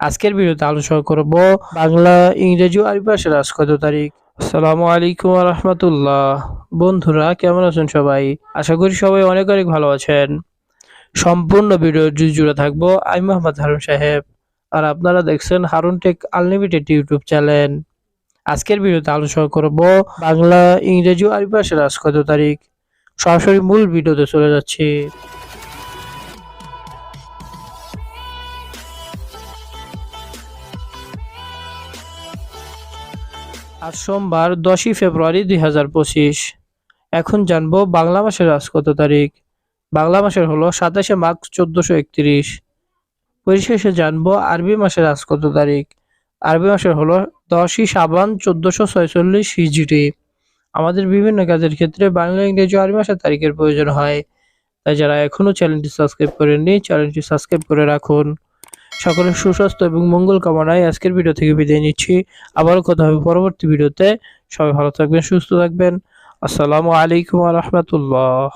আজকের ভিডিওতে আলোচনা করব বাংলা, ইংরেজি আরবি ভাষার আজ কত তারিখ। আসসালামু আলাইকুম রহমতুল্লাহ। বন্ধুরা, কেমন আছেন সবাই? আশা করি সবাই অনেক অনেক ভালো আছেন। সম্পূর্ণ ভিডিও জুড়ে থাকব আমি মোহাম্মদ হারুন সাহেব। আর আপনারা দেখছেন Harun tech unlimited YouTube channel. আজকের ভিডিওতে আলোচনা করব বাংলা, ইংরেজি আরবি ভাষার আজ কত তারিখ। সরাসরি মূল ভিডিওতে চলে যাচ্ছি। আজ সোমবার দশই ফেব্রুয়ারি দুই হাজার পঁচিশ। এখন জানব বাংলা মাসের আজ কত তারিখ। বাংলা মাসের হলো সাতাশে মাঘ চোদ্দশো একত্রিশ। পরিশেষে জানব আরবি মাসের আজ কত তারিখ। আরবি মাসের হলো দশই সাবান চোদ্দশো ছয়চল্লিশ হিজরি। আমাদের বিভিন্ন কাজের ক্ষেত্রে বাংলা, ইংরেজি আরবি মাসের তারিখের প্রয়োজন হয়। তাই যারা এখনও চ্যানেলটি সাবস্ক্রাইব করেননি, চ্যানেলটি সাবস্ক্রাইব করে রাখুন। সকলের সুস্বাস্থ্য এবং মঙ্গল কামনায় আজকের ভিডিও থেকে বিদায় নিচ্ছি। আবারও কথা হবে পরবর্তী ভিডিওতে সবাই ভালো থাকবেন, সুস্থ থাকবেন। আসসালামু আলাইকুম রহমতুল্লাহ।